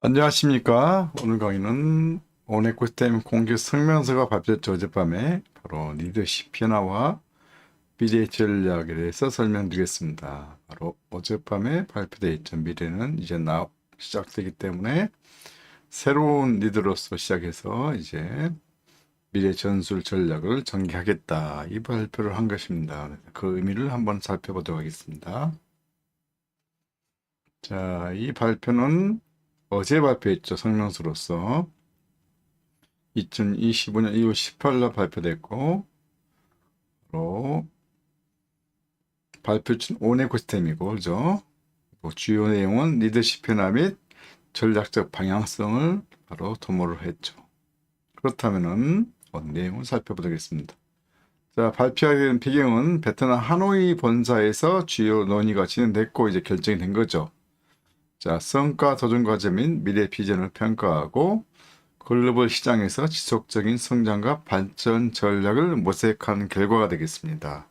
안녕하십니까. 오늘 강의는 오네코스템 공개 성명서가 발표됐죠. 어젯밤에 바로 리더십 변화와 미래 전략에 대해서 설명드리겠습니다. 바로 어젯밤에 발표되어 있던 미래는 이제 나 시작되기 때문에 새로운 리더로서 시작해서 이제 미래 전술 전략을 전개하겠다. 이 발표를 한 것입니다. 그 의미를 한번 살펴보도록 하겠습니다. 자, 이 발표는 어제 발표했죠. 성명서로서. 2025년 2월 18일 발표됐고, 바로 발표ችን 오네코스템이고, 그죠? 뭐 주요 내용은 리더십 변화 및 전략적 방향성을 바로 도모를 했죠. 그렇다면은 어, 내용을 살펴보겠습니다. 자, 발표하게 된 배경은 베트남 하노이 본사에서 주요 논의가 진행됐고 이제 결정이 된 거죠. 자, 성과 도전 과제 및 미래 비전을 평가하고 글로벌 시장에서 지속적인 성장과 발전 전략을 모색하는 결과가 되겠습니다.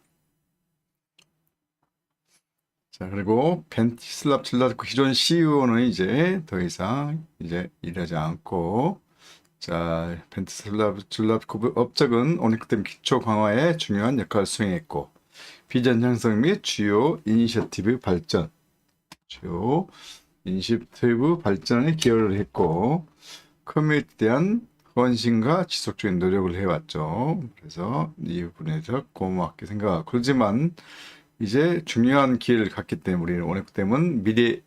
자, 그리고 벤티슬랍 전략 기존 CEO는 이제 더 이상 이제 일하지 않고 자, 벤티슬랍 전략 업적은 오니크템 기초 강화에 중요한 역할을 수행했고 비전 형성 및 주요 이니셔티브 발전 주요 인시티브 발전에 기여를 했고 커뮤니티에 대한 헌신과 지속적인 노력을 해왔죠. 그래서 이 부분에서 고맙게 생각하고 그렇지만 이제 중요한 기회를 갖기 때문에 우리는 오네코템은 미래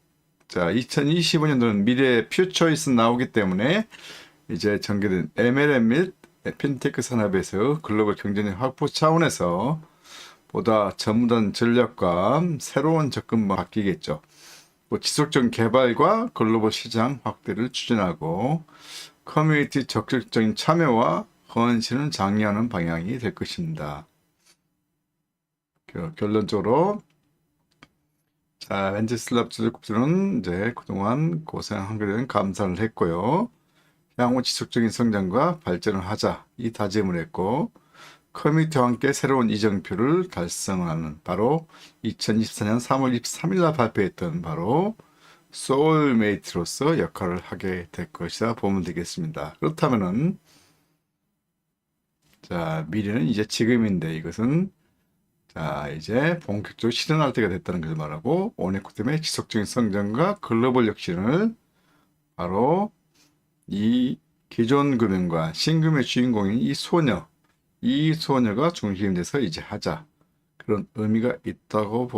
자 2025년도는 미래 퓨처이스 나오기 때문에 이제 전개된 MLM 및 핀테크 산업에서 글로벌 경쟁력 확보 차원에서 보다 전무한 전략과 새로운 접근만 바뀌겠죠. 뭐 지속적인 개발과 글로벌 시장 확대를 추진하고 커뮤니티 적극적인 참여와 헌신을 장려하는 방향이 될 것입니다. 그 결론적으로 자 렌즈슬랍 주주급들은 이제 그동안 고생한 대한 감사를 했고요. 향후 지속적인 성장과 발전을 하자 이 다짐을 했고 커뮤니티와 함께 새로운 이정표를 달성하는 바로 2024년 3월 23일 날 발표했던 바로 소울메이트로서 역할을 하게 될 것이다 보면 되겠습니다. 그렇다면은 자 미래는 이제 지금인데 이것은 자 이제 본격적으로 실현할 때가 됐다는 것을 말하고 오네코템의 지속적인 성장과 글로벌 혁신을 바로 이 기존 금융과 신금의 주인공인 이 소녀 이 소녀가 중심이 돼서 이제 하자. 그런 의미가 있다고